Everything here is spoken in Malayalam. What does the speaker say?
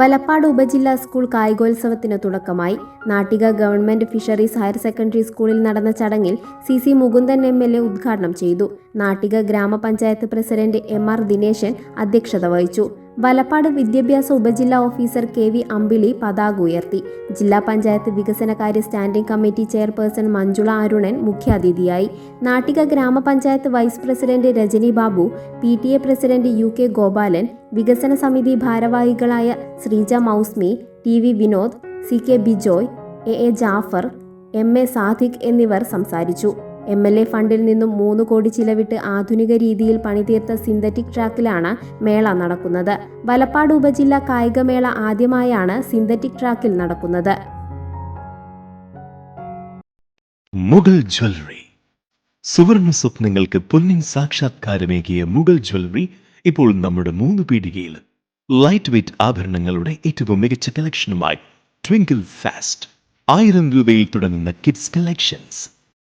വലപ്പാട് ഉപജില്ലാ സ്കൂൾ കായികോത്സവത്തിന് തുടക്കമായി. Nattika government fisheries higher secondary സ്കൂളിൽ നടന്ന ചടങ്ങിൽ C C Mukundan M L A ഉദ്ഘാടനം ചെയ്തു. നാട്ടിക ഗ്രാമപഞ്ചായത്ത് പ്രസിഡന്റ് എം ആർ ദിനേശൻ അധ്യക്ഷത വഹിച്ചു. വലപ്പാട് വിദ്യാഭ്യാസ ഉപജില്ലാ ഓഫീസർ കെ വി അമ്പിളി പതാക ഉയർത്തി. ജില്ലാ പഞ്ചായത്ത് വികസനകാര്യ standing committee chairperson Manjula Arunan മുഖ്യാതിഥിയായി. നാട്ടിക ഗ്രാമപഞ്ചായത്ത് vice president Rajani Babu P T A president U K Gopalan വികസന സമിതി ഭാരവാഹികളായ Sreeja Mousmi T V Vinod C K Bijoy A A Jafar M A Sadiq എന്നിവർ സംസാരിച്ചു. എം എൽ എ ഫണ്ടിൽ നിന്നും മൂന്ന് കോടി ചിലവിട്ട് ആധുനിക രീതിയിൽ പണിതീർത്ത സിന്തറ്റിക് ട്രാക്കിലാണ് മേള നടക്കുന്നത്. വലപ്പാട് ഉപജില്ല കായികമേള ആദ്യമായാണ് സിന്തറ്റിക് ട്രാക്കിൽ നടക്കുന്നത്. മുഗൾ ജ്വല്ലറി. സുവർണ സ്വപ്നങ്ങൾക്ക് പൊന്നിൻ സാക്ഷാത്കാരമേകിയ മുഗൾ ജ്വല്ലറി ഇപ്പോൾ നമ്മുടെ മൂന്ന് പീടികയിൽ ലൈറ്റ് വെയ്റ്റ് ആഭരണങ്ങളുടെ ഏറ്റവും മികച്ച കളക്ഷനുമായി ട്വിങ്കിൾ ഫാസ്റ്റ് ആയിരം രൂപയിൽ തുടങ്ങുന്ന കിഡ്സ് കളക്ഷൻസ്